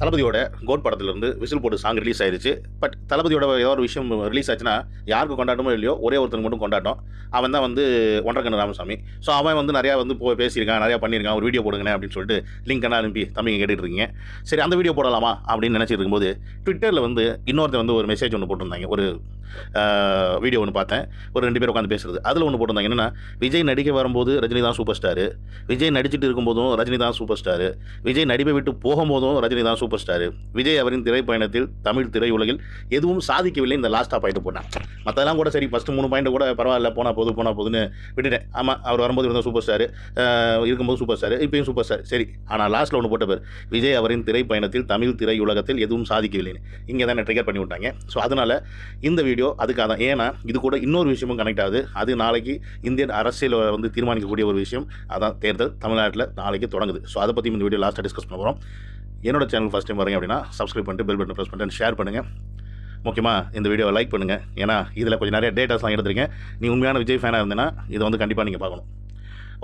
தளபதியோட கோட் படத்துலேருந்து விசில் போட்டு சாங் ரிலீஸ் ஆயிருச்சு. பட் தளபதியோட ஏதோ ஒரு விஷயம் ரிலீஸ் ஆச்சுன்னா யாருக்கு கொண்டாட்டமோ இல்லையோ ஒரே ஒருத்தருக்கு மட்டும் கொண்டாட்டம். அவன் தான் வந்து ஒன்றக்கண்ணு ராமசாமி. ஸோ அவன் வந்து நிறையா வந்து போய் பேசியிருக்கான் நிறையா பண்ணியிருக்கான். ஒரு வீடியோ போடுங்கண்ணே அப்படின்னு சொல்லிட்டு லிங்க் என்ன அனுப்பி தம்பிங்க கேட்டுட்டு இருக்கீங்க சரி அந்த வீடியோ போடலாமா அப்படின்னு நினச்சிட்டு இருக்கும்போது ட்விட்டரில் வந்து இன்னொருத்தர் வந்து ஒரு மெசேஜ் ஒன்று போட்டிருந்தாங்க. ஒரு வீடியோ ஒன்று பார்த்தேன். ஒரு ரெண்டு பேர் உட்காந்து பேசுறது. அதில் ஒன்று போட்டிருந்தாங்க. என்னென்னா விஜய் நடிக்க வரும்போது ரஜினி தான் சூப்பர் ஸ்டாரு விஜய் நடிச்சிட்டு இருக்கும்போதும் ரஜினி தான் சூப்பர் ஸ்டாரு விஜய் நடிப்பை விட்டு போகும்போதும் ரஜினி தான் சூப்பர் சூப்பர் ஸ்டார். விஜய் அவரின் திரைப்பயணத்தில் தமிழ் திரையுலகில் எதுவும் சாதிக்கவில்லை. இந்த லாஸ்ட்டாக பாயிண்ட் போட்டேன். மற்றதெல்லாம் கூட சரி ஃபஸ்ட்டு மூணு பாயிண்ட் கூட பரவாயில்ல போனால் போது போனால் போதுன்னு விட்டுட்டேன். ஆமாம் அவர் வரும்போது இருந்தால் சூப்பர் ஸ்டார். இருக்கும்போது சூப்பர் ஸ்டார் இப்பயும் சூப்பர் ஸ்டார். சரி ஆனால் லாஸ்ட்டில் ஒன்று போட்ட பேர். விஜய் அவரின் திரைப்பயணத்தில் தமிழ் திரையுலகத்தில் எதுவும் சாதிக்கவில்லைன்னு. இங்கே தான் ட்ரிகர் பண்ணி விட்டாங்க. ஸோ அதனால் இந்த வீடியோ அதுக்காக தான் ஏன்னா இது கூட இன்னொரு விஷயமும் கனெக்ட் ஆகுது. அது நாளைக்கு இந்தியன் அரசியல் வந்து தீர்மானிக்கக்கூடிய ஒரு விஷயம். அதான் தேர்தல் தமிழ்நாட்டில் நாளைக்கு தொடங்குது. ஸோ அதை பற்றி இந்த வீடியோ லாஸ்ட்டாக டிஸ்கஸ் பண்ண போகிறோம் என்னோட சேனல் ஃபஸ்ட் டைம் வரீங்க அப்படின்னா சப்ஸ்கிரைப் பண்ணிட்டு பெல் பட்டன் ப்ரெஸ் பண்ணிட்டு ஷேர் பண்ணுங்கள் முக்கியமாக இந்த வீடியோவை லைக் பண்ணுங்கள் ஏன்னா இதில் கொஞ்சம் நிறைய டேட்டாஸ்லாம் எடுத்துருக்கேன். நீ உண்மையான விஜய் ஃபேனாக இருந்தேன்னா இதை வந்து கண்டிப்பாக நீங்கள் பார்க்கணும்.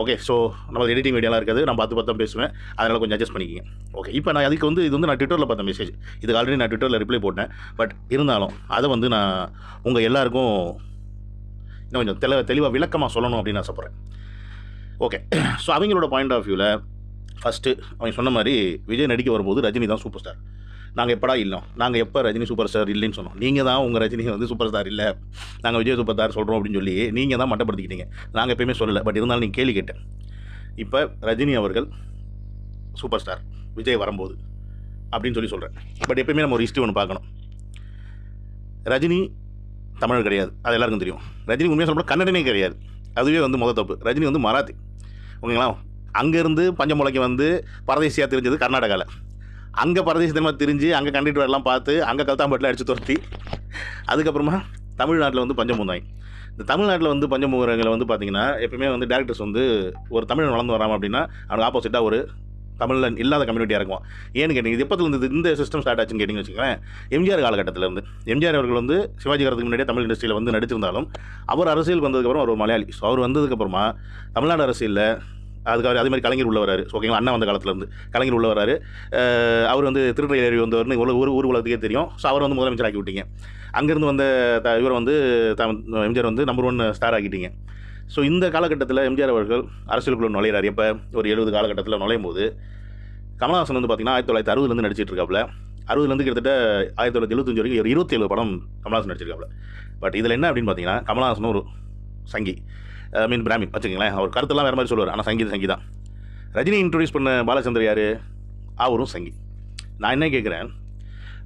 ஓகே ஸோ நம்ம எடிட்டிங் வீடியோலாம் இருக்காது. நான் பார்த்து பார்த்து தான் பேசுவேன். அதனால் கொஞ்சம் அட்ஜஸ்ட் பண்ணிக்கிங்க. ஓகே இப்போ நான் அதுக்கு வந்து இது வந்து நான் ட்விட்டரில் பார்த்த மெசேஜ் இதுக்கு ஆல்ரெடி நான் ட்விட்டரில் ரிப்ளை போட்டேன். பட் இருந்தாலும் அதை வந்து நான் உங்கள் எல்லாருக்கும் இன்னும் கொஞ்சம் தெளி தெளிவாக விளக்கமாக சொல்லணும் அப்படின்னு நான் ஆசைப்பட்றேன். ஓகே ஸோ அவங்களோட பாயிண்ட் ஆஃப் வியூவில் ஃபஸ்ட்டு அவங்க சொன்ன மாதிரி விஜய் நடிக்க வரும்போது ரஜினி தான் சூப்பர் ஸ்டார் நாங்கள் எப்படா இல்லோம் நாங்கள் எப்போ ரஜினி சூப்பர் ஸ்டார் இல்லைன்னு சொன்னோம். நீங்கள் தான் உங்கள் ரஜினி வந்து சூப்பர் ஸ்டார் இல்லை. நாங்கள் விஜய் சூப்பர் ஸ்டார் சொல்கிறோம் அப்படின்னு சொல்லி நீங்கள் தான் மட்டப்படுத்திக்கிட்டீங்க. நாங்கள் எப்பயுமே சொல்லலை. பட் இருந்தாலும் நீங்கள் கேள்வி கேட்டேன். இப்போ ரஜினி அவர்கள் சூப்பர் ஸ்டார் விஜய் வரும்போது அப்படின்னு சொல்லி சொல்கிறேன் பட் எப்பயுமே நம்ம ஒரு ஹிஸ்ட்ரி ஒன்று பார்க்கணும். ரஜினி தமிழர் கிடையாது. அது எல்லாருக்கும் தெரியும். ரஜினி உண்மையாக சொல்ல கன்னடனே கிடையாது. அதுவே வந்து முத தப்பு. ரஜினி வந்து மராத்தி. ஓகேங்களா? அங்கேருந்து பஞ்சமுலைக்கு வந்து பரதேசியாக தெரிஞ்சது கர்நாடகாவில் அங்கே பரதேசி தினமாக தெரிஞ்சு அங்கே கண்டிட்டு எல்லாம் பார்த்து அங்கே கல்தாம்பட்டில் அடித்து துரத்தி அதுக்கப்புறமா தமிழ்நாட்டில் வந்து பஞ்சம் பூந்தாங்க இந்த தமிழ்நாட்டில் வந்து பஞ்சமுகரங்களை வந்து பார்த்தீங்கன்னா எப்பயுமே வந்து டேரக்டர்ஸ் வந்து ஒரு தமிழன் வளர்ந்து வராமல் அப்படின்னா அவனுக்கு ஆப்போசிட்டாக ஒரு தமிழில் இல்லாத கம்யூனிட்டியாக இருக்கும். ஏன்னு கேட்டிங்க இது எப்போத்துல இருந்து இந்த சிஸ்டம் ஸ்டார்ட் ஆச்சுன்னு கேட்டிங்கன்னு வச்சுக்கோங்களேன் எம்ஜிஆர் காலகட்டத்தில் இருந்து. எம்ஜிஆர் அவர்கள் வந்து சிவாஜி காலத்துக்கு முன்னாடியே தமிழ் இண்டஸ்ட்ரியில் வந்து நடிச்சிருந்தாலும் அவர் அரசியலுக்கு வந்ததுக்கப்புறம் அவர் ஒரு மலையாளி. ஸோ அவர் வந்ததுக்கப்புறமா தமிழ்நாடு அரசியலில் அதுக்கு அதே மாதிரி கலைஞர் உள்ள வராரு. ஓகேங்களா? அண்ணா வந்த காலத்துலேருந்து கலைஞர் உள்ள வராரு. அவர் வந்து திருநெல்வேலி ஏறி வந்தவர்னு ஒரு ஊர் ஊர் உலகத்துக்கே தெரியும். ஸோ அவர் வந்து முதலமைச்சர் ஆக்கி விட்டீங்க அங்கேருந்து வந்த த இவர் வந்து த எம்ஜிஆர் வந்து நம்பர் ஒன் ஸ்டார் ஆக்கிட்டீங்க. ஸோ இந்த காலகட்டத்தில் எம்ஜிஆர் அவர்கள் அரசியலுக்குள்ள நுழையிறார். எப்போ? ஒரு எழுபது காலகட்டத்தில் நுழையும் போது கமலஹாசன் வந்து பார்த்தீங்கன்னா ஆயிரத்தி தொள்ளாயிரத்தி அறுபதுலேருந்து நடிச்சிட்டு இருக்காப்புல அறுபதுலேருந்து கிட்டத்தட்ட ஆயிரத்தி தொள்ளாயிரத்தி எழுபத்தஞ்சு வரைக்கும் ஒரு இருபத்தி ஏழு படம் கமலஹாசன் நடிச்சிருக்காப்புல. பட் இதில் என்ன அப்படின்னு பார்த்தீங்கன்னா கமலஹாசன் ஒரு சங்கி. ஐ மீன் பிராமின் வச்சுக்கங்களேன் அவர் கருத்தெல்லாம் வேறு மாதிரி சொல்லுவார். ஆனால் சங்கீத சங்கி தான். ரஜினி இன்ட்ரடியூஸ் பண்ண பாலச்சந்தர் யார்? அவரும் சங்கி. நான் என்ன கேட்குறேன்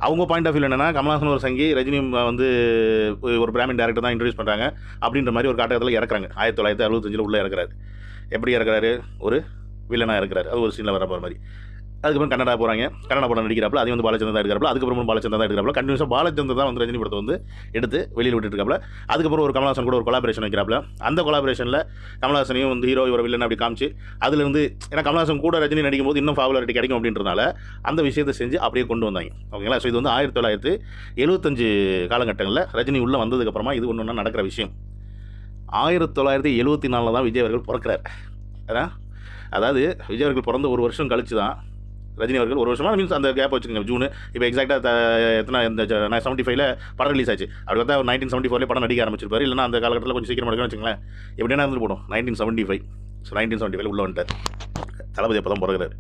அவங்க பாயிண்ட் ஆஃப் வியூ என்னென்னா கமல்ஹாசன் ஒரு சங்கி ரஜினி வந்து ஒரு பிராமின் டேரக்டர் தான் இன்ட்ரடியூஸ் பண்ணுறாங்க அப்படின்ற மாதிரி ஒரு காட்டகத்தில் இறக்குறாங்க. ஆயிரத்தி தொள்ளாயிரத்தி அறுபத்தஞ்சில் உள்ளே இறக்குறாரு. எப்படி இறக்குறாரு? ஒரு வில்லனாக இருக்கிறார் அது ஒரு சீனில் வர போகிற மாதிரி. அதுக்கப்புறம் கன்னடா போகிறாங்க கன்னடா படம் நடிக்கிறாப்புல அதையும் வந்து பாலச்சந்திரன் தான் எடுக்கிறாப்புல. அதுக்கப்புறம் பாலச்சந்திரன் தான் எடுக்கிறாப்புல. கண்டினியூஸாக பாலச்சந்திரன் தான் வந்து ரஜினி படத்தை வந்து எடுத்து வெளியில் விட்டுட்டு அதுக்கப்புறம் ஒரு கமல்ஹாசன் கூட ஒரு கொலாபரேஷன் வைக்கிறாப்புல. அந்த கொலாபரேஷனில் கமல்ஹாசனையும் வந்து ஹீரோ இவர வில்லன் அப்படி காமிச்சு அதுலேருந்து ஏன்னா கமல்ஹாசன் கூட ரஜினி நடிக்கும் போது இன்னும் பாப்புலாரிட்டி கிடைக்கும் அப்படின்றதுனால அந்த விஷயத்தை செஞ்சு அப்படியே கொண்டு வந்தாங்க. ஓகேங்களா? ஸோ இது வந்து ஆயிரத்தி தொள்ளாயிரத்தி எழுபத்தஞ்சு காலகட்டங்களில் ரஜினி உள்ளே வந்ததுக்கப்புறமா இது ஒன்று ஒன்றா நடக்கிற விஷயம். ஆயிரத்தி தொள்ளாயிரத்தி எழுபத்தி நாலில் தான் விஜய் அவர்கள் பிறக்கிறார். அதான்? அதாவது விஜய் அவர்கள் பிறந்த ஒரு வருஷம் கழிச்சு தான் ரஜினி அவர்கள் ஒரு வருஷமாக மீன்ஸ் அந்த கேப் வச்சுக்கோங்க. ஜூன் இப்போ எக்ஸாக்டாக எத்தனை இந்த செவன்ட்டி ஃபைவ்ல படம் ரிலீஸ் ஆச்சு. அப்படி பார்த்தா நைன்டீன் செவன்ட்டி ஃபோர்லேயே படம் நடிக்க ஆரம்பிச்சிருப்பாரு. இல்லைனா அந்த காலகட்டத்தில் கொஞ்சம் சீக்கிரம் எடுக்கணும் வச்சுங்களேன் எப்படின்னா இருந்து போடும் nineteen seventy five so nineteen seventy five உள்ள வந்துட்டார். தளபதி அப்போ தான் பிறகுறாரு.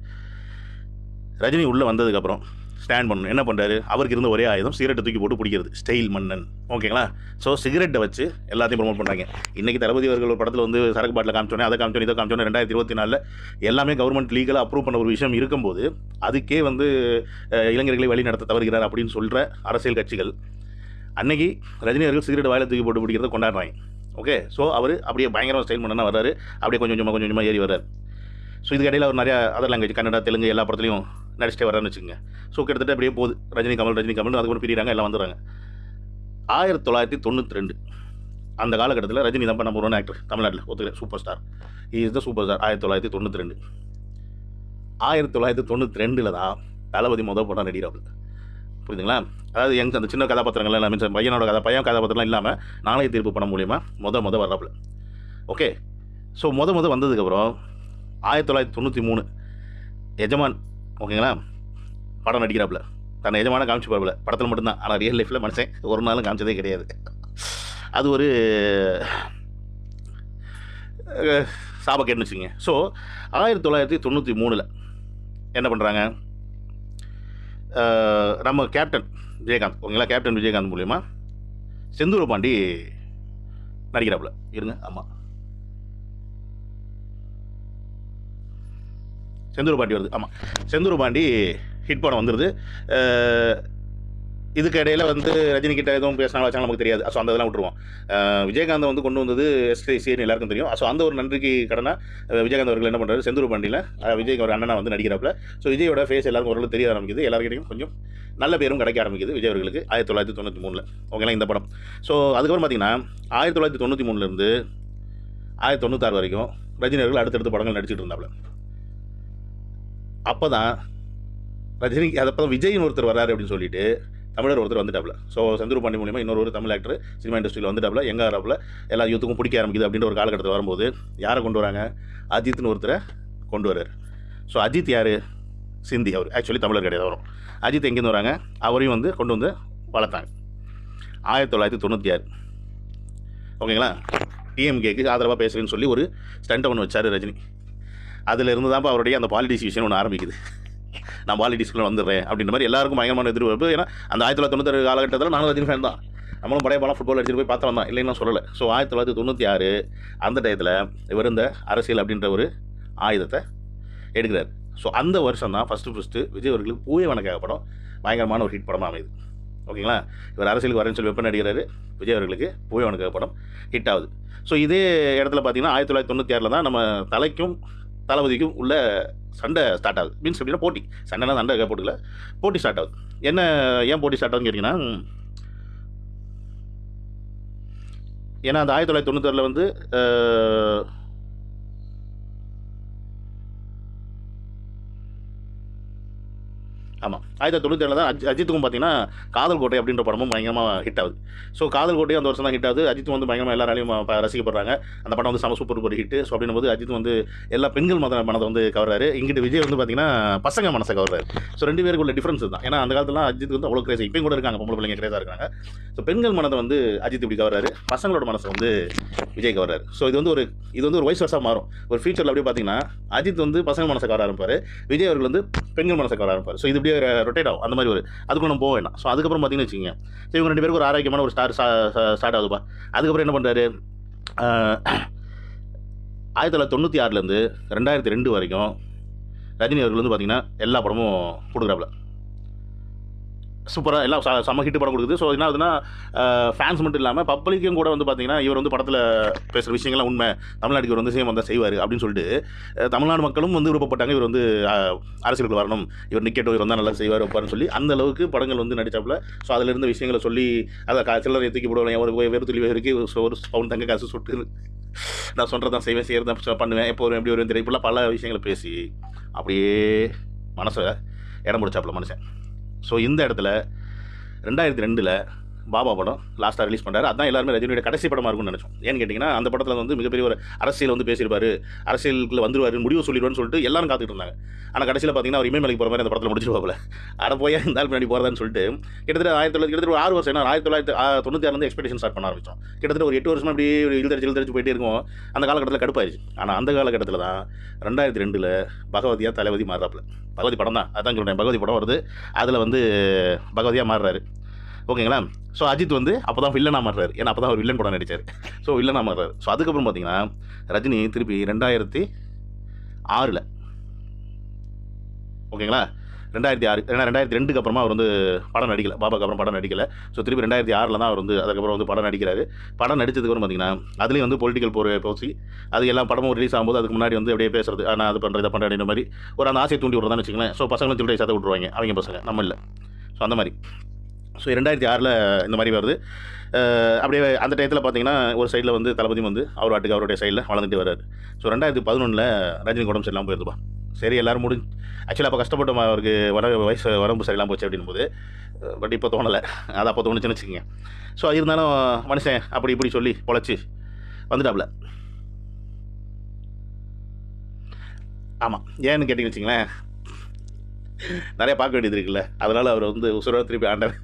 ரஜினி உள்ளே வந்ததுக்கப்புறம் ஸ்டாண்ட் பண்ணணும். என்ன பண்ணுறாரு அவருக்கு இருந்த ஒரே ஆயுதம் சிகரெட்டை தூக்கி போட்டு பிடிக்கிறது. ஸ்டைல் மன்னன். ஓகேங்களா ஸோ சிகரெட்டை வச்சு எல்லாத்தையும் ப்ரொமோட் பண்ணுறாங்க இன்றைக்கி தளபதி அவர்கள் ஒரு படத்தில் வந்து சரக்கு பாட்டில் காமிச்சோன்னே அதை காமிச்சோன்னே இதை காமிச்சோன்னே ரெண்டாயிரத்தி இருபத்தி நாலில் எல்லாமே கவர்மெண்ட் லீகலாக அப்ரூவ் பண்ண ஒரு விஷயம் இருக்கும்போது அதுக்கே வந்து இளைஞர்களை வழி நடத்த தவறுகிறார் அப்படின்னு சொல்கிற அரசியல் கட்சிகள் அன்னைக்கு ரஜினி அவர்கள் சிகரெட் வாயில தூக்கி போட்டு பிடிக்கிறத கொண்டாடுறாங்க. ஓகே ஸோ அவர் அப்படியே பயங்கரமாக ஸ்டைல் பண்ணனா வர்றாரு. அப்படியே கொஞ்சம் கொஞ்சமாக கொஞ்சம் கொஞ்சமாக ஏறி வர்றாரு. ஸோ இதுக்கு இடையில அவர் நிறையா அதர் லாங்குவேஜ் கன்னடா தெலுங்கு எல்லா படத்துலையும் நடிச்சிட்டே வரான்னு வச்சுக்கோங்க. ஸோ கிட்டத்தட்ட அப்படியே போகுது. ரஜினி கமல் ரஜினி கமல் அதுக்கப்புறம் பிரிகிறாங்க எல்லாம் வந்துடுறாங்க. ஆயிரத்தி தொள்ளாயிரத்தி தொண்ணூற்றி ரெண்டு அந்த காலகட்டத்தில் ரஜினி தான் நம்பர் ஒன் ஆக்டர் தமிழ்நாட்டில் ஒத்துக்கிறேன். Super star is the super star ஆயிரத்தி தொள்ளாயிரத்தி தொண்ணூற்றி ரெண்டு. ஆயிரத்தி தொள்ளாயிரத்தி தொண்ணூற்றி ரெண்டில் தான் தளபதி மொதல் படம் நடிகிறாப்புல புரியுதுங்களா? அதாவது எங்க அந்த சின்ன கதாபாத்திரங்கள் எல்லாமே சரி, பையனோட கதை பையன் கதாபாத்திரம்லாம் இல்லாமல் நாளைய தீர்ப்பு படம் மூலியமாக முத முத வர்றாப்புல ஓகே ஸோ மொத மொத வந்ததுக்கப்புறம் ஆயிரத்தி தொள்ளாயிரத்தி தொண்ணூற்றி மூணு. எஜமான் ஓகேங்களா? படம் நடிக்கிறாப்புல. தன்னை எஜமான காமிச்சு போகிறப்பில்ல படத்தில் மட்டும்தான். ஆனால் ரியல் லைஃப்பில் மனுஷன் ஒரு நாளும் காமிச்சதே கிடையாது. அது ஒரு சாப சாபக்கேடுன்னு வச்சுங்க ஸோ ஆயிரத்தி தொள்ளாயிரத்தி தொண்ணூற்றி மூணில் என்ன பண்ணுறாங்க நம்ம கேப்டன் விஜயகாந்த் ஓகேங்களா? கேப்டன் விஜயகாந்த் மூலியமா செந்தூர பாண்டி நடிக்கிறாப்புல. இருங்க ஆமாம் செந்தூர் பாண்டி வருது. ஆமாம் செந்தூர் பாண்டி ஹிட் படம் வந்துடுது இதுக்கு இடையில வந்து ரஜினி கிட்ட எதுவும் பேசினாலும் வச்சாலும் நமக்கு தெரியாது. ஸோ அந்த இதெல்லாம் விட்டுருவோம். விஜயகாந்த் வந்து கொண்டு வந்தது எஸ்டிசின்னு எல்லாருக்கும் தெரியும். ஸோ அந்த ஒரு நன்றிக்கு கடனா விஜயகாந்த் அவர்கள் என்ன பண்ணுறாரு செந்தூர் பாண்டியில் விஜய் ஒரு அண்ணனா வந்து நடிக்கிறப்பல. ஸோ விஜயோட ஃபேஸ் எல்லாருக்கும் ஓரளவு தெரிய ஆரம்பிக்குது. எல்லாருக்கிட்டையும் கொஞ்சம் நல்ல பேரும் கிடைக்க ஆரம்பிக்குது விஜய் அவர்களுக்கு. ஆயிரத்தி தொள்ளாயிரத்தி தொண்ணூற்றி மூணில். ஓகேங்களா? இந்த படம். ஸோ அதுக்கப்புறம் பார்த்தீங்கன்னா ஆயிரத்தி தொள்ளாயிரத்தி தொண்ணூற்றி மூணுலேருந்து ஆயிரத்தி தொண்ணூத்தாறு வரைக்கும் ரஜினி அவர்கள் அடுத்தடுத்த படங்கள் நடிச்சிட்டு இருந்தாப்புல. அப்போ தான் ரஜினி அப்போ தான் விஜய்னு ஒருத்தர் வராரு அப்படின்னு சொல்லிட்டு தமிழர் ஒருத்தர் வந்துட்டாப்ல ஸோ செந்தூர் பாண்டி மூலியமாக இன்னொரு ஒரு தமிழ் ஆக்டர் சினிமா இண்டஸ்ட்ரியில் வந்துட்டாப்ல எங்கே ஆறாப்புல எல்லா யூத்துக்கும் பிடிக்க ஆரம்பிக்குது அப்படின்ற ஒரு காலகட்டத்தில் வரும்போது யாரை கொண்டு வராங்க? அஜித்னு ஒருத்தரை கொண்டு வர்றாரு. ஸோ அஜித் யார்? சிந்தி அவர். ஆக்சுவலி தமிழர் கிடையாது வரும் அஜித் எங்கேருந்து வராங்க? அவரையும் வந்து கொண்டு வந்து வளர்த்தாங்க. ஆயிரத்தி தொள்ளாயிரத்தி தொண்ணூற்றி ஆறு. ஓகேங்களா டிஎம்கேக்கு ஆதரவாக பேசுகிறேன்னு சொல்லி ஒரு ஸ்டண்ட் ஒன்று வச்சார் ரஜினி. அதில் இருந்து தான் அவருடைய அந்த பாலிடிக்ஸ் விஷயம் ஒன்று ஆரம்பிக்குது. நான் பாலிடிக்ஸ்க்குள்ள வந்துடுறேன் அப்படின்ற மாதிரி எல்லாருக்கும் பயங்கரமான எதிர்பார்ப்பு ஏன்னா அந்த ஆயிரத்தி தொள்ளாயிரத்தி தொண்ணூத்தாறு காலகட்டத்தில் நானும் ரஜினி ஃபேன் தான். நம்மளும் பழைய படம் ஃபுட்பால் அடிச்சுட்டு போய் பார்த்தோம் தான். இல்லைன்னு சொல்லலை. ஸோ ஆயிரத்தி தொள்ளாயிரத்தி தொண்ணூற்றி ஆறு அந்த டயத்தில் இவர் இந்த அரசியல் அப்படின்ற ஒரு ஆயுதத்தை எடுக்கிறார். ஸோ அந்த வருஷம் தான் ஃபஸ்ட்டு ஃபஸ்ட்டு விஜய் அவர்களுக்கு பூவே வணக்காக படம் பயங்கரமான ஒரு ஹிட் படமாக அமையுது. ஓகேங்களா? இவர் அரசியலுக்கு வரேன்னு சொல்லி வெப்ப நடிக்கிறாரு விஜய் அவர்களுக்கு பூவே வணக்காக படம் ஹிட் ஆகுது. ஸோ இதே இடத்துல பார்த்தீங்கன்னா ஆயிரத்தி தொள்ளாயிரத்தி தொண்ணூற்றி ஆறில் தான் நம்ம தலைக்கும் தளபதிக்கும் உள்ள சண்டை ஸ்டார்ட் ஆகுது. மீன்ஸ் எப்படின்னா போட்டி. சண்டைனா சண்டை போட்டுக்கல போட்டி ஸ்டார்ட் ஆகுது. என்ன ஏன் போட்டி ஸ்டார்ட் ஆகுதுன்னு கேட்டிங்கன்னா ஏன்னா அந்த ஆயிரத்தி தொள்ளாயிரத்தி தொண்ணூத்தாறில் வந்து ஆமாம் ஆயிரத்தி தொண்ணூற்றி ஏழில் தான் அஜி அஜித்துக்கும் பார்த்தீங்கன்னா காதல் கோட்டை அப்படின்ற படமும் பயங்கரமாக ஹிட் ஆகுது. ஸோ காதல் கோட்டையும் அந்த வருஷம் தான் ஹிட் ஆகுது. அஜித் வந்து பயங்கரமாக எல்லாராலையும் ரசிக்கப்படுறாங்க. அந்த படம் வந்து செம சூப்பர் ஒரு ஹிட் ஸோ அப்படின்னும் போது அஜித் வந்து எல்லா பெண்கள் மத மனதை வந்து கவர்றாரு. இங்கிட்டு விஜய் வந்து பார்த்தீங்கன்னா பசங்க மனசை கவர்றாரு. ஸோ ரெண்டு பேருக்குள்ள டிஃப்ரென்ஸ் தான் ஏன்னா அந்த காலத்தில் அஜித் வந்து அவ்வளோ கிரேஸ் இப்பயும் கூட இருக்காங்க. பொம்பளை பிள்ளைங்க கிரேஸாக இருக்காங்க. ஸோ பெண்கள் மனதை வந்து அஜித் இப்படி கவர்றாரு. பசங்களோட மனசை வந்து விஜய் கவர்றாரு. ஸோ இது வந்து ஒரு இது வந்து ஒரு வயசு வருஷம் மாறும். ஒரு ஃபியூச்சரில் அப்படியே பார்த்தீங்கன்னா அஜித் வந்து பசங்க மனசை கவர ஆரம்பிப்பார். விஜய் அவர்கள் வந்து பெண்கள் மனசை கவர ஆரம்பிப்பார். ஸோ இது இப்படியே ரொட்டேட் ஆகும். அந்த மாதிரி ஒரு அதுக்கு நம்ம போக வேண்டாம். ஸோ அதுக்கப்புறம் பார்த்தீங்கன்னு வச்சுக்கோங்க. ஸோ இவங்க ரெண்டு பேருக்கு ஒரு ஆரோக்கியமான ஒரு ஸ்டார் ஸ்டார்ட் ஆகுதுப்பா. அதுக்கப்புறம் என்ன பண்ணுறாரு ஆயிரத்தி தொள்ளாயிரத்தி தொண்ணூற்றி ஆறுலேருந்து ரெண்டாயிரத்தி ரெண்டு வரைக்கும் ரஜினி அவர்கள் வந்து பார்த்தீங்கன்னா எல்லா படமும் கொடுக்குறாப்புல. சூப்பராக எல்லாம் ச- செம்ம ஹிட் படம் கொடுக்குது. ஸோ என்ன ஆகுதுன்னா ஃபேன்ஸ் மட்டும் இல்லாமல் பப்ளிக்கும் கூட வந்து பார்த்தீங்கன்னா இவர் வந்து படத்தில் பேசுகிற விஷயங்கள்லாம் உண்மை. தமிழ்நாட்டுக்கு இவர் வந்து சேம் வந்தால் செய்வார் அப்படின்னு சொல்லிட்டு தமிழ்நாடு மக்களும் வந்து விருப்பப்பட்டாங்க இவர் வந்து அரசியலுக்கு வரணும். இவர் நிக்கட்டும் இவர் வந்தால் நல்லா செய்வார் வைப்பார்னு சொல்லி அந்த அளவுக்கு படங்கள் வந்து நடித்தாப்புல ஸோ அதில் இருந்த விஷயங்களை சொல்லி அதை சிலர் சில்லறை தூக்கி போடுவேன் ஒரு வேறு துளி வரைக்கு ஒரு பவுன் தங்க காசு சுட்டு நான் சொல்கிறதான் செய்வேன் செய்கிறதான் பண்ணுவேன். எப்போ வரும் எப்படி வரும் தெரியும் இப்படிலாம் பல விஷயங்களை பேசி அப்படியே மனசை இடம் பிடிச்சாப்புல மனுஷன். ஸோ இந்த இடத்துல ரெண்டாயிரத்தி ரெண்டில் பாபா படம் லாஸ்ட்டாக ரிலீஸ் பண்ணுறாரு அதான் எல்லாருமே ரஜினியோட கடைசி படமாக இருக்கும்னு நினச்சோம். ஏன்னு கேட்டிங்கன்னா அந்த படத்தில் வந்து மிகப்பெரிய ஒரு அரசியல் வந்து பேசியிருப்பார். அரசியலுக்குள்ள வந்துருவார் முடிவு சொல்லிடுவான்னு சொல்லிட்டு எல்லாரும் காத்துட்டு இருந்தாங்க. ஆனால் கடைசியில் பார்த்தீங்கன்னா அவர் இமயமலைக்கு போகிற மாதிரி அந்த படத்தில் முடிச்சிருவாப்புல. அட போய் இந்த ஆள் பின்னாடி போகிறதான்னு சொல்லிட்டு கிட்டத்தட்ட ஆயிரத்தி தொள்ளாயிரத்தி கிட்டத்தட்ட ஒரு ஆறு வருஷம் ஏன்னா ஆயிரத்தி தொள்ளாயிரத்தி தொண்ணூற்றி ஆறுலேருந்து எக்ஸ்பெக்டேஷன் ஸ்டார்ட் பண்ண ஆரம்பிச்சோம். கிட்டத்தட்ட ஒரு எட்டு வருஷமா அப்படியே இழுத்தரிச்சு இழுத்தரிச்சு போயிட்டே இருக்கும். அந்த காலகட்டத்தில் கடுப்பாயிருச்சு. ஆனால் அந்த காலகட்டத்தில் தான் ரெண்டாயிரத்தி ரெண்டில் பகவதியாக தளபதி மாறுறாப்புல. பகவதி படம் தான் அதான் சொல்கிறேன் பகவதி படம் வருது. அதில் வந்து பகவதியாக மாறுறாரு. ஓகேங்களா? ஸோ அஜித் வந்து அப்போ தான் வில்லனாக மாறுறாரு ஏன்னா அப்போ தான் அவர் வில்லன் படம் நடித்தார் ஸோ வில்லனாக மாறுறாரு ஸோ அதுக்கப்புறம் பார்த்தீங்கன்னா ரஜினி திருப்பி ரெண்டாயிரத்தி ஆறில். ஓகேங்களா? ரெண்டாயிரத்தி ஆறு ஏன்னா ரெண்டாயிரத்தி ரெண்டுக்கு அப்புறமா அவர் வந்து படம் நடிக்கல. பாபாக்கு அப்புறம் படம் நடிக்கல. ஸோ திருப்பி ரெண்டாயிரத்தி ஆறில் தான் அவர் வந்து அதுக்கப்புறம் வந்து படம் நடிக்கிறாரு. படம் நடித்ததுக்கப்புறம் பார்த்தீங்கன்னா அதுலேயும் வந்து பொலிட்டிக்கல் போர் போச்சு. அது எல்லா படமும் ரிலீஸ் ஆகும்போது அதுக்கு முன்னாடி வந்து அப்படியே பேசுறது ஆனால் அது பண்ணுறது இதை பண்ணுறேன் மாதிரி. ஒரு அந்த ஆசையை தூண்டி விட்றதான்னு வச்சுங்களேன் ஸோ பசங்களும் சொல்லிட்டு சேர்த்து விட்ருவாங்க அவங்க பசங்க நம்ம இல்லை. ஸோ அந்த மாதிரி. ஸோ ரெண்டாயிரத்தி ஆறில் இந்த மாதிரி வருது. அப்படியே அந்த டயத்தில் பார்த்தீங்கன்னா ஒரு சைடில் வந்து தளபதி வந்து அவர் வாட்டுக்கு அவருடைய சைடில் வளர்ந்துட்டு வர்றாரு. ஸோ ரெண்டாயிரத்தி பதினொன்றில் ரஜினி உடம்பு சரியில்லாமல் போயிருப்பா சரி எல்லோரும் முடிஞ்சு ஆக்சுவலாக அப்போ கஷ்டப்பட்டோம் அவருக்கு வர வயசு வரம்பு சரியில்லாமல் போச்சு அப்படின் போது. பட் இப்போ தோணலை. அது அப்போ தோணுச்சுன்னு வச்சுக்கோங்க. ஸோ இருந்தாலும் மனுஷன் அப்படி இப்படி சொல்லி பொழைச்சி வந்துட்டாப்புல ஆமாம் ஏன்னு கேட்டிங்கன்னு வச்சிங்களேன் நிறைய பார்க்க வேண்டியது இருக்குல்ல. அதனால் அவர் வந்து உசுரோட திருப்பி ஆண்டவர்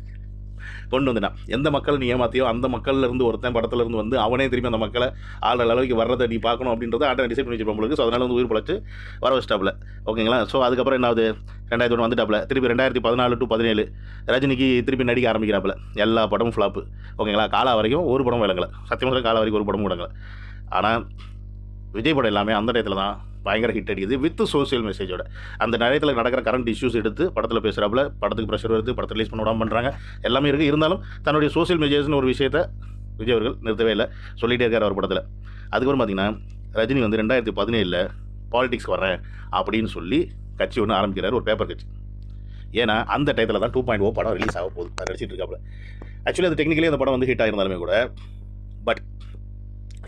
கொண்டு வந்துட்டான். எந்த மக்கள் நீ ஏமாத்தியோ அந்த மக்கள்ல இருந்து ஒருத்தன் படத்துல இருந்து வந்து அவனே திரும்பி அந்த மக்களை ஆள் அளவுக்கு வர்றதை நீ பார்க்கணும் அப்படின்றத ஆட்டம் டிசைட் பண்ணி வச்சிருப்போம் உங்களுக்கு ஸோ அதனால வந்து உயிர் பழச்சு வர வச்சிட்டாப்ல ஓகேங்களா? ஸோ அதுக்கப்புறம் என்ன ஆகுது ரெண்டாயிரத்தி ஒன்று வந்துட்டாப்ல திருப்பி ரெண்டாயிரத்தி பதினாலு டு பதினேழு ரஜினிக்கு திருப்பி நடிக்க ஆரம்பிக்கிறாப்புல. எல்லா படமும் ஃப்ளாப்பு ஓகேங்களா? காலா வரைக்கும் ஒரு படம் விளங்கலை. சத்தியமாக காலா வரைக்கும் ஒரு படம் விளங்கலை. ஆனால் விஜய் படம் எல்லாமே அந்த டயத்தில் தான் பயங்கர ஹிட் அடிக்குது வித் சோஷியல் மெசேஜோட அந்த நேரத்தில் நடக்கிற கரண்ட் இஷ்யூஸ் எடுத்து படத்தில் பேசுகிறாப்புல படத்துக்கு ப்ரெஷர் வருது படத்தை ரிலீஸ் பண்ண விடாம பண்ணுறாங்க எல்லாமே இருக்குது இருந்தாலும் தன்னுடைய சோஷியல் மெசேஜ்னு ஒரு விஷயத்தை விஜய் அவர்கள் நிறுத்தவே இல்லை. சொல்லிகிட்டே இருக்கார் அவர் படத்தில். அதுக்கப்புறம் பார்த்தீங்கன்னா ரஜினி வந்து ரெண்டாயிரத்தி பதினேழில் பாலிடிக்ஸ் வர்றேன் அப்படின்னு சொல்லி கட்சி ஒன்று ஆரம்பிக்கிறார் ஒரு பேப்பர் கட்சி. ஏன்னா அந்த டயத்தில் தான் டூ பாயிண்ட் ஓ படம் ரிலீஸ் ஆக போகுது. நடிச்சிட்டு இருக்காப்புல. ஆக்சுவலி அது டெக்னிக்கலி அந்த படம் வந்து ஹிட் ஆயிருந்தாலுமே கூட பட்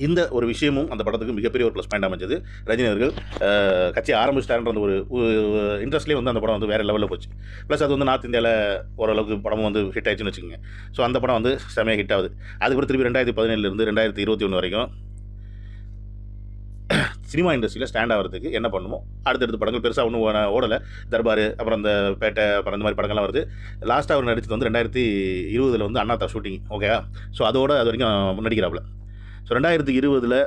இந்த ஒரு விஷயமும் அந்த படத்துக்கு மிகப்பெரிய ஒரு ப்ளஸ் பாயிண்ட் அமைஞ்சது. ரஜினி அவர்கள் கட்சி ஆரம்பிச்சிட்டாருன்ற அந்த ஒரு இன்ட்ரெஸ்ட்லேயே வந்து அந்த படம் வந்து வேறு லெவலில் போச்சு. ப்ளஸ் அது வந்து நார்த் இந்தியாவில் ஓரளவுக்கு படமும் வந்து ஹிட் ஆயிடுச்சுன்னு வச்சுக்கோங்க. ஸோ அந்த படம் வந்து செமையாக ஹிட் ஆகுது. அதுக்கப்புறம் திருப்பி ரெண்டாயிரத்தி பதினேழுலேருந்து ரெண்டாயிரத்தி இருபத்தி ஒன்று வரைக்கும் சினிமா இண்டஸ்ட்ரியில் ஸ்டாண்ட் ஆகிறதுக்கு என்ன பண்ணுமோ அடுத்தடுத்த படங்கள் பெருசாக ஒன்றும் ஓடலை. தர்பார் அப்புறம் அந்த பேட்டை அப்புறம் இந்த மாதிரி படங்கள்லாம் வருது. லாஸ்ட்டாக அவர் நடிச்சது வந்து ரெண்டாயிரத்தி இருபதில் வந்து அண்ணாத்தா ஷூட்டிங் ஓகேவா ஸோ அதோட அது வரைக்கும் நடிக்கிறாப்புல. ஸோ ரெண்டாயிரத்தி இருபதில்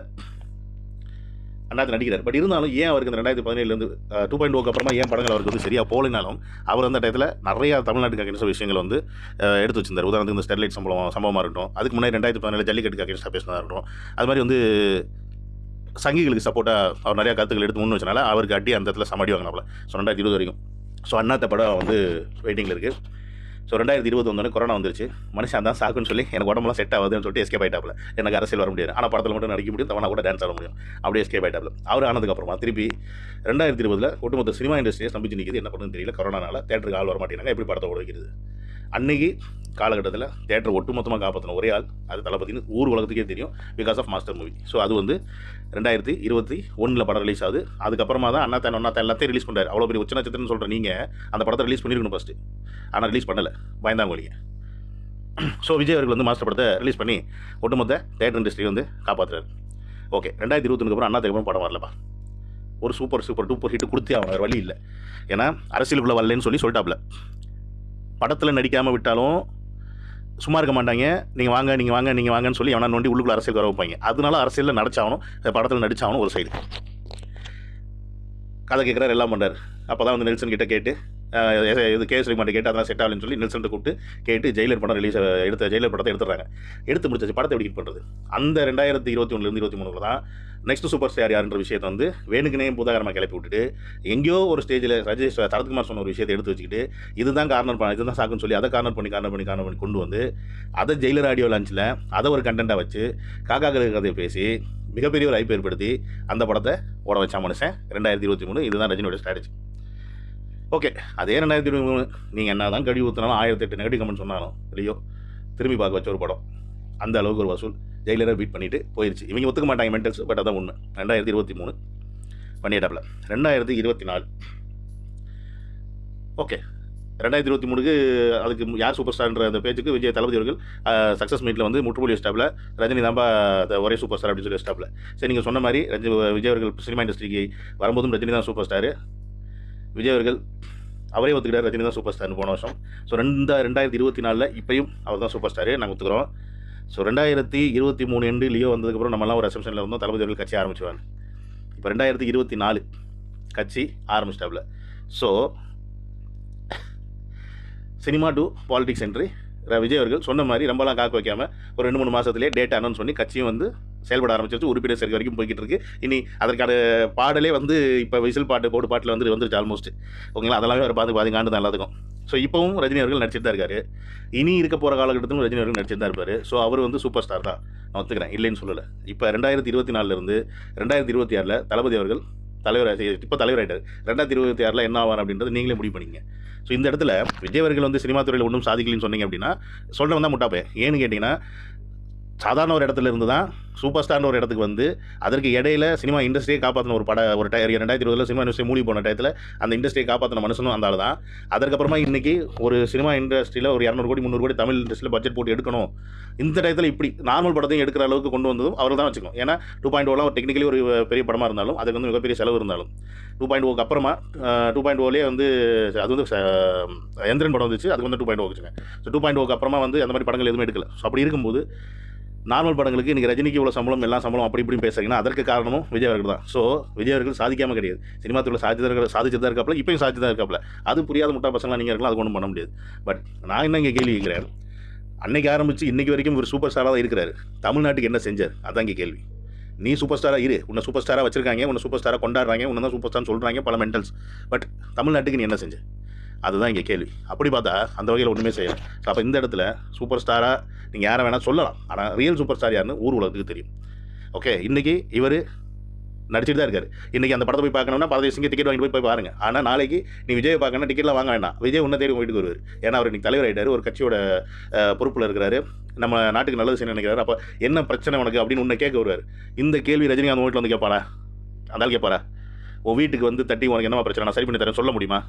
அண்ணாத்து நடிக்கிறார். பட் இருந்தாலும் ஏன் அவருக்கு இந்த ரெண்டாயிரத்தி பதினேழுலேருந்து டூ பாயிண்ட் ஓக்கு அப்புறமா ஏன் படங்கள் அவருக்கு வந்து சரியாக போலினாலும் அவர் அந்த டயத்தில் நிறையா தமிழ்நாட்டுக்கு அகேன்ஸ்ட் விஷயங்கள் வந்து எடுத்து வச்சிருந்தார். உதாரணத்துக்கு இந்த ஸ்டெர்லைட் சம்பளம் சம்பவமாக இருக்கட்டும் அதுக்கு முன்னாடி ரெண்டாயிரத்தி பதினேழு ஜல்லிக்கட்டுக்கு அகேன்ஸ்டாக பேசினதாக இருக்கட்டும் அது மாதிரி வந்து சங்கிகளுக்கு சப்போர்ட்டாக அவர் நிறையா கருத்துக்கள் எடுத்து முன் வச்சனால அவருக்கு அடி அந்த இடத்துல சமாடி வாங்கினாப்ல ஸோ ரெண்டாயிரத்தி இருபது வரைக்கும். ஸோ அண்ணாத்த படம் வந்து வெயிட்டிங்கில் இருக்குது ஸோ ரெண்டாயிரத்தி இருபது வந்தோடனே கொரோனா வந்துருச்சு. மனுஷன் தான் சாக்குன்னு சொல்லி எனக்கு உடம்புலாம் செட் ஆகுதுன்னு சொல்லிட்டு எஸ்கேப் ஆகிட்டாப்ல எனக்கு அரசியல் வர முடியாது. ஆனால் படத்தில் மட்டும் நடிக்க முடியும் தவணா கூட டான்ஸ் ஆட முடியும். அப்படியே எஸ்கேப் ஆகிட்டாப்ல அவர் ஆனதுக்கப்புறமா திருப்பி ரெண்டாயிரத்தி இருபதில் ஒட்டுமொத்த சினிமா இண்டஸ்ட்ரியை சம்பிச்சு நிற்கிது என்ன பண்ணுன்னு தெரியல. கொரோனானால தேட்டருக்கு ஆள் வர மாட்டேங்கிறாங்க எப்படி படத்தை ஓட வைக்கிறது? அன்னைக்கு காலகட்டத்தில் தேட்டர் ஒட்டுமொத்தமாக காப்பாற்றின ஒரே ஆள் அது தளபதினு ஊர் உலகத்துக்கே தெரியும் because of Master movie so அது வந்து ரெண்டாயிரத்தி இருபத்தி ஒன்றில் படம் ரிலீஸ் ஆகுது. அதுக்கப்புறமா தான் அண்ணா தான் ஒன்றா எல்லாத்தையும் ரிலீஸ் பண்ணார் அவ்வளோ பெரிய உச்ச நட்சத்திரம்னு சொல்கிற நீங்கள் அந்த படத்தை ரிலீஸ் பண்ணியிருக்கணும் ஃபஸ்ட்டு ஆனால் ரிலீஸ் பண்ணலை. பயந்தாங்கோலிங்க ஸோ விஜய் அவர்கள் வந்து மாஸ்டர் படத்தை ரிலீஸ் பண்ணி ஒட்டுமொத்த தேட்டர் இண்டஸ்ட்ரி வந்து காப்பாற்றுறாரு ஓகே ரெண்டாயிரத்தி இருபத்தொன்னுக்கு அப்புறம் அண்ணா அப்புறம் படம் வரலப்பா. ஒரு சூப்பர் சூப்பர் டூப்பர் ஹிட் கொடுத்தே அவன் வழி இல்லை. ஏன்னா அரசியலுக்குள்ளே வரலன்னு சொல்லி சொல்லிட்டாப்ல படத்தில் நடிக்காமல் விட்டாலும் சும்மா இருக்க மாட்டாங்க. நீங்கள் வாங்க நீங்கள் வாங்க நீங்கள் வாங்கன்னு சொல்லி அவனா நோண்டி உள்ளுக்குள்ள அரசியல் வர வைப்பாங்க. அதனால அரசியலில் நடிச்சாகணும் படத்தில் நடிச்சாகணும் ஒரு சைடு. கதை கேட்குறாரு எல்லாம் பண்ணுறாரு அப்போ தான் வந்து நெல்சன் கிட்டே கேட்டு இது கேஎஸ் ரகுமான் கேட்டு அதெல்லாம் செட் ஆகலன்னு சொல்லி நெல்சன் கூப்பிட்டு கேட்டு ஜெயிலர் படம் ரிலீஸ் எடுத்த ஜெயிலர் படத்தை எடுத்துறாங்க எடுத்து முடிச்சாச்சு. படத்தை எப்படி பண்ணுறது அந்த ரெண்டாயிரத்தி இருபத்தி ஒன்றுலேருந்து இருபத்தி மூணுல தான் நெக்ஸ்ட் சூப்பர் ஸ்டார் யாருன்ற விஷயத்தை வந்து வேணுக்குனே பூதாகரமாக கிளப்பி விட்டுட்டு எங்கேயோ ஒரு ஸ்டேஜில் ரஜேஷ் சரத்குமார் சொன்ன ஒரு விஷயத்தை எடுத்து வச்சுக்கிட்டு இதுதான் கார்னர் பண்ண இதுதான் சாக்குன்னு சொல்லி அதை கார்னர் பண்ணி கார்னர் பண்ணி கார்னர் பண்ணி கொண்டு வந்து அதை ஜெயிலர் ஆடியோ லான்ச்சில் அதை ஒரு கண்டென்ட்டாக வச்சு காக்கா கதையை பேசி மிகப்பெரிய ஒரு ஐப்பு ஏற்படுத்தி அந்த படத்தை ஓட வச்சா மனுஷன் ரெண்டாயிரத்தி இருபத்தி மூணு. இதுதான் ரஜினியோட ஸ்ட்ராட்டஜி ஓகே அதே ரெண்டாயிரத்தி இருபத்தி மூணு நீங்கள் என்ன தான் கழுவி ஊற்றினாலும் ஆயிரத்தி எட்டு நெகட்டிவ் கமெண்ட் சொன்னாலும் இல்லையோ திரும்பி பார்க்க வச்ச ஒரு படம். அந்த அளவுக்கு ஒரு வசூல். ஜெயிலரை பீட் பண்ணிட்டு போயிடுச்சு இவங்க ஒத்துக்க மாட்டாங்க மென்டல்ஸ் பட் அதான் உண்மை. ரெண்டாயிரத்தி இருபத்தி மூணு பண்ணிட்டாப்ல ரெண்டாயிரத்தி இருபத்தி நாலு. ஓகே ரெண்டாயிரத்தி இருபத்தி மூணுக்கு அதுக்கு யார் சூப்பர் ஸ்டார்ன்ற அந்த பேச்சுக்கு விஜய் தளபதி அவர்கள் சக்ஸஸ் மீட்டில் வந்து முற்றுப்புள்ளி ஸ்டாப்பில் ரஜினி தான்பா ஒரே சூப்பர் ஸ்டார் அப்படின்னு சொல்லி ஸ்டாப்பில் சரி நீங்கள் சொன்ன மாதிரி ரஜி விஜய் அவர்கள் சினிமா இண்டஸ்ட்ரிக்கு வரும்போதும் ரஜினி தான் சூப்பர் ஸ்டார் விஜய் அவர்கள் அவரே ஒத்துக்கிட்டார். ரஜினி தான் சூப்பர் ஸ்டார்னு போன வருஷம். ஸோ ரெண்டா ரெண்டாயிரத்தி இருபத்தி நாலில் இப்பயும் அவர் தான் சூப்பர் ஸ்டாரு நாங்கள் ஒத்துக்கிறோம். ஸோ ரெண்டாயிரத்தி இருபத்தி மூணு எண்டு லியோ வந்ததுக்கப்புறம் நம்மலாம் ஒரு ரெசப்ஷனில் இருந்தோம். தளபதி அவர்கள் கட்சி ஆரம்பிச்சுவாங்க இப்போ ரெண்டாயிரத்தி இருபத்தி நாலு கட்சி ஆரம்பிச்சிட்டாப்ல ஸோ சினிமா டு பாலிடிக்ஸ் என்று விஜய் அவர்கள் சொன்ன மாதிரி ரொம்பலாம் காக்க வைக்காமல் ஒரு ரெண்டு மூணு மாதத்துலேயே டேட் அனௌன்ஸ் பண்ணி கட்சியும் வந்து செயல்பட ஆரம்பிச்சிருச்சு. உறுப்பினர் சேர்க்கை வரைக்கும் போய்கிட்டு இருக்கு இனி அதற்கான பாடலே வந்து இப்போ விசில் பாட்டு போடு பாட்டில் வந்து வந்துருச்சு ஆல்மோஸ்ட் ஓகேங்களா? அதெல்லாமே அவர் பார்த்து பாதி தான் எல்லாத்துக்கும். ஸோ இப்போவும் ரஜினி அவர்கள் நடிச்சிட்டு தான் இருக்காரு. இனி இருக்க போகிற காலகட்டத்திலும் ரஜினி அவர்கள் நடிச்சிட்டு தான் இருப்பார். ஸோ அவர் வந்து சூப்பர் ஸ்டார் தான். நான் ஒத்துக்கிறேன். இல்லைன்னு சொல்லலை. இப்போ ரெண்டாயிரத்தி இருபத்தி நாலுலேருந்து ரெண்டாயிரத்தி இருபத்தி ஆறில் தளபதி அவர்கள் தலைவர் இப்போ தலைவர் ஆகிட்டார் ரெண்டாயிரத்தி இருபத்தி ஆறில் என்ன ஆவார் அப்படின்றது நீங்களே முடிவு பண்ணிங்க ஸோ இந்த இடத்துல விஜய் அவர்கள் வந்து சினிமா துறையில் ஒன்றும் சாதிக்கலன்னு சொன்னீங்க அப்படின்னா சொல்கிறவன் தான் முட்டாப்பே ஏன்னு கேட்டிங்கன்னா சாதாரண ஒரு இடத்துல இருந்து தான் சூப்பர் ஸ்டார்னு ஒரு இடத்துக்கு வந்து அதற்கு இடையில சினிமா இண்டஸ்ட்ரியை காப்பாற்றின ஒரு பட ஒரு டை ரெண்டாயிரத்தி இருபதுல சினிமா இண்டஸ்ட்ரி மூடி போன டயத்தில் அந்த இண்டஸ்ட்ரியை காப்பாற்றின மனுஷனும் அந்த ஆள் தான் அதுக்கப்புறமா இன்றைக்கி ஒரு சினிமா இண்டஸ்ட்ரியில் ஒரு இரநூறு கோடி முந்நூறு கோடி தமிழ் இண்டஸ்ட்ரியில் பட்ஜெட் போட்டு எடுக்கணும். இந்த டயத்தில் இப்படி நார்மல் படத்தையும் எடுக்கிற அளவுக்கு கொண்டு வந்ததும் அவர் தான் வச்சுக்கணும். ஏன்னா டூ பாயிண்ட் ஓலாம் டெக்னிக்கலி ஒரு பெரிய படமாக இருந்தாலும் அதுக்கு வந்து மிகப்பெரிய செலவு இருந்தாலும். டூ பாயிண்ட் ஓக்கு அப்புறமா டூ பாயிண்ட் ஓலே வந்து அது வந்து ச- எந்திரன் படம் வந்துச்சு அதுக்கு வந்து டூ பாயிண்ட் ஓக்குச்சுங்க ஸோ டூ பாயிண்ட் ஓக்கு அப்புறமா வந்து அந்த மாதிரி படங்கள் எதுவுமே எடுக்கல. ஸோ அப்படி இருக்கும்போது நார்மல் படங்களுக்கு இன்றைக்கி ரஜினிக்கு இவ்வளோ சம்பளம் எல்லாம் சம்பளம் அப்படி இப்படி பேசுகிறீங்கன்னா அதற்கு காரணமும் விஜய் அவர்கள் தான். ஸோ விஜய் அவர்கள் சாதிக்காமல் கிடையாது. சினிமா துறையில் சாதிச்சு சாதிச்சு தான் இருக்காப்புல இப்பயும் சாதிச்சு தான் இருக்காப்புல. அது புரியாத முட்டா பசங்களாம் நீங்கள் இருக்கலாம் அது ஒன்றும் பண்ண முடியாது. பட் நான் என்ன இங்கே கேள்வி கேட்குறேன்? அன்னைக்கு ஆரம்பித்து இன்னைக்கு வரைக்கும் ஒரு சூப்பர் ஸ்டாராக தான் இருக்கிறாரு. தமிழ்நாட்டுக்கு என்ன செஞ்சார்? அதான் இங்கே கேள்வி. நீ சூப்பர் ஸ்டாராக இரு. உன்னை சூப்பர் ஸ்டாராக வச்சிருக்காங்க உன்னை சூப்பர் ஸ்டாராக கொண்டாடுறாங்க உன்னை தான் சூப்பர் ஸ்டார்னு சொல்கிறாங்க பல மென்டல்ஸ் பட் தமிழ்நாட்டுக்கு நீ என்ன செஞ்ச? அதுதான் இங்கே கேள்வி. அப்படி பார்த்தா அந்த வகையில் ஒன்றுமே செய்யலாம் ஸோ அப்போ இந்த இடத்துல சூப்பர் ஸ்டாராக நீங்கள் யாரை வேணால் சொல்லலாம். ஆனால் ரியல் சூப்பர் ஸ்டார் யாருன்னு ஊர் உலகத்துக்கு தெரியும். ஓகே இன்றைக்கி இவர் நடிச்சிட்டு தான் இருக்காரு. இன்றைக்கி அந்த படத்தை போய் பார்க்கணும்னா பரதேசி டிக்கெட் வாங்கிட்டு போய் போய் பாருங்க. ஆனால் நாளைக்கு நீ விஜய் பார்க்கணும் டிக்கெட்லாம் வாங்க வேண்டாம். விஜய் உன்ன தேடி வீட்டுக்கு வருவார். ஏன்னா அவர் இன்னைக்கு தலைவர் ஆகிட்டார் ஒரு கட்சியோட பொறுப்பில் இருக்கிறாரு. நம்ம நாட்டுக்கு நல்லது செய்யணும்னு நினைக்கிறாரு. அப்போ என்ன பிரச்சனை உனக்கு அப்படின்னு உன்னை கேட்க வருவார். இந்த கேள்வி ரஜினிகாந்த் வீட்டில் வந்து கேட்பாரா அந்த ஆள் கேட்பாரா? உன் வீட்டுக்கு வந்து தட்டி உனக்கு என்ன பிரச்சனை? நான் சரி பண்ணி தரேன் சொல்ல முடியுமா?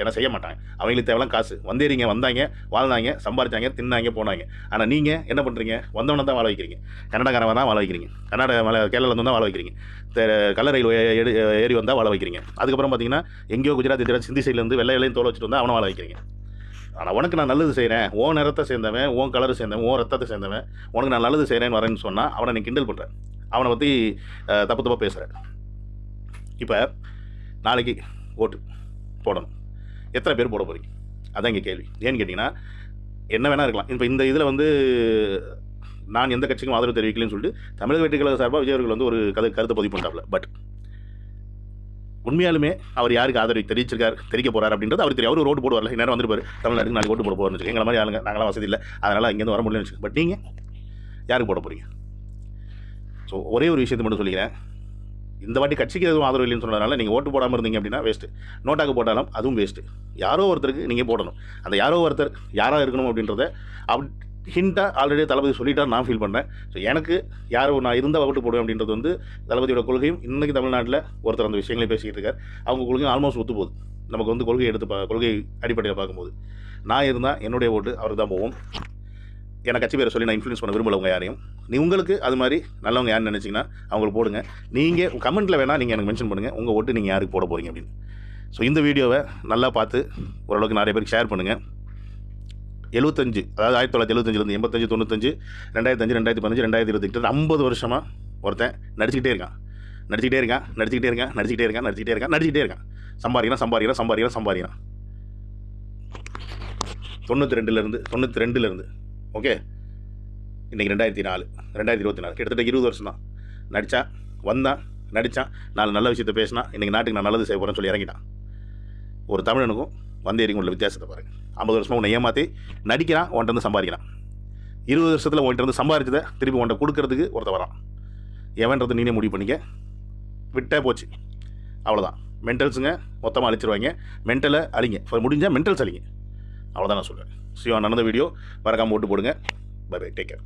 ஏன்னா செய்ய மாட்டாங்க. அவங்களுக்கு தேவைலாம் காசு. வந்தேறீங்க வந்தாங்க வாழ்ந்தாங்க சம்பாரிச்சாங்க தின்னாங்க போனாங்க. ஆனால் நீங்கள் என்ன பண்ணுறீங்க வந்தவனை தான் வாழ வைக்கிறீங்க. கன்னடக்காரன் தான் வாழ வைக்கிறீங்க. கர்நாடக மலை கேரளாவில் வந்து தான் வாழ வைக்கிறீங்க. தெ- கள்ள ரயில் ஏறி வந்தால் வாழ வைக்கிறீங்க. அதுக்கப்புறம் பார்த்தீங்கன்னா எங்கேயோ குஜராத் இந்தியா சிந்தி சைட்லேருந்து வெள்ளை இலையும் தோல் வச்சுட்டு வந்தால் அவனை வாழ வைக்கிறீங்க. ஆனால் உனக்கு நான் நல்லது செய்கிறேன் ஓன் நிறத்தை சேர்ந்தவன் ஓன் கலரை சேர்ந்தவன் உன் ரத்தத்தை சேர்ந்தவன். உனக்கு நான் நல்லது செய்கிறேன்னு வரேன்னு சொன்னால் அவனை நீ கிண்டல் பண்ணுறேன் அவனை பற்றி தப்பு தப்பாக பேசுகிறேன் இப்போ நாளைக்கு ஓட்டு போடணும். எத்தனை பேர் போட போகிறீங்க அதான் இங்கே கேள்வி. ஏன்னு கேட்டிங்கன்னா என்ன வேணால் இருக்கலாம். இப்போ இந்த இதில் வந்து நான் எந்த கட்சிக்கும் ஆதரவு தெரிவிக்கலன்னு சொல்லிட்டு தமிழக வெற்றி சார்பாக விஜய் அவர்கள் வந்து ஒரு கதை கருத்தை பதிவு பண்ணுறாப்புல பட் உண்மையாலுமே அவர் யாருக்கு ஆதரவு தெரிவிச்சிருக்கார் தெரிவிக்க போறார் அப்படின்றது அவர் தெரியும். அவர் ரோடு போடுவார்ல. நேரம் வந்துருப்பார் தமிழ்நாட்டுக்கு நாளைக்கு ஓட்டு போட போகிறோம்னு எங்களை மாதிரி ஆளுங்க நாங்களாம் வசதி இல்லை. அதனால் இங்கேருந்து வர முடியலன்னு வச்சுக்கோங்க. பட் நீங்கள் யாருக்கு போட போகிறீங்க ஸோ ஒரே ஒரு விஷயத்தை மட்டும் சொல்லிக்கிறேன். இந்த வாட்டி கட்சிக்கு எதுவும் ஆதரவு இல்லைன்னு சொன்னதுனால நீங்கள் ஓட்டு போடாமல் இருந்தீங்க அப்படின்னா வேஸ்ட்டு நோட்டாக்கு போட்டாலும் அதுவும் வேஸ்ட்டு யாரோ ஒருத்தருக்கு நீங்கள் போடணும். அந்த யாரோ ஒருத்தர் யாராக இருக்கணும் அப்படின்றத அப் ஹிண்ட்டாக ஆல்ரெடி தளபதி சொல்லிட்டா நான் ஃபீல் பண்ணுறேன் ஸோ எனக்கு யார் நான் இருந்தால் ஓட்டு போடுவேன் அப்படின்றது வந்து தளபதியோட கொள்கையும் இன்றைக்கி தமிழ்நாட்டில் ஒருத்தர் அந்த விஷயங்களை பேசிக்கிட்டு இருக்கார். அவங்க கொள்கையும் ஆல்மோஸ்ட் ஒத்து போகுது. நமக்கு வந்து கொள்கை எடுத்து பா கொள்கை அடிப்படையில் பார்க்கும்போது. நான் இருந்தால் என்னுடைய ஓட்டு அவருக்கு தான் போவோம். எனக்கு கட்சி பேரை சொல்லி நான் இன்ஃப்ளூயன்ஸ் பண்ண விரும்பல உங்கள் யாரையும். நீ உங்களுக்கு அது மாதிரி நல்லவங்க யாருன்னு நினச்சிங்கன்னா அவங்களுக்கு போடுங்க. நீங்கள் கமெண்ட்டில் வேணால் நீங்கள் எனக்கு மென்ஷன் பண்ணுங்கள் உங்கள் ஓட்டு நீங்கள் யாருக்கு போட போகிறீங்க அப்படின்னு. ஸோ இந்த வீடியோவை நல்லா பார்த்து ஓரளவுக்கு நிறைய பேருக்கு ஷேர் பண்ணுங்கள் எழுபத்தஞ்சு அதாவது ஆயிரத்தி தொள்ளாயிரத்தி எழுபத்தஞ்சிலேருந்து எண்பத்தஞ்சு தொண்ணூத்தஞ்சு ரெண்டாயிரத்தஞ்சு ரெண்டாயிரத்தி பதினஞ்சு ரெண்டாயிரத்தி இருபத்தி ஐம்பது வருஷமாக ஒருத்தன் நடிச்சுக்கிட்டே இருக்கான். நடிச்சுக்கிட்டே இருக்கான் நடிச்சுக்கிட்டே இருக்கான் நடிச்சுக்கிட்டே இருக்கான் நடிச்சுக்கிட்டே இருக்கான் நடிச்சுக்கிட்டே இருக்கான். சம்பாதிக்கிறான் சம்பாதிக்கிறான் சம்பாதிக்கிறான் சம்பாதிக்கிறான். தொண்ணூற்றி ரெண்டுலேருந்து தொண்ணூற்றி ரெண்டுலேருந்து ஓகே? இன்றைக்கி ரெண்டாயிரத்தி நாலு ரெண்டாயிரத்தி இருபத்தி நாலு. கிட்டத்தட்ட இருபது வருஷம் தான் நடித்தான் வந்தான் நடித்தான் நாலு நல்ல விஷயத்தை பேசினா இன்றைக்கி நாட்டுக்கு நான் நல்லது செய்ய போகிறேன்னு சொல்லி இறங்கிட்டான். ஒரு தமிழனுக்கும் வந்தேரிக்கும் உள்ள வித்தியாசத்தை பாருங்கள் ஐம்பது வருஷமாக உன்னை ஏமாற்றி நடிக்கிறான் உன்கிட்ட வந்து சம்பாதிக்கிறான். இருபது வருஷத்தில் உன்கிட்ட வந்து சம்பாதிச்சதை திருப்பி உன்கிட்ட கொடுக்கறதுக்கு ஒருத்த வரான். எவன்றது நீனே முடிவு பண்ணிக்க? விட்டே போச்சு. அவ்வளோதான் மென்டல்ஸுங்க மொத்தமாக அழிச்சிருவாங்க. மென்டலை அழிங்க. முடிஞ்சால் மென்டல்ஸ் அழிங்க. அவ்வளோதான் நான் சொல்லுவேன். ஸோ நடந்த வீடியோ மறக்காமல் ஓட்டு போடுங்க. By bye take care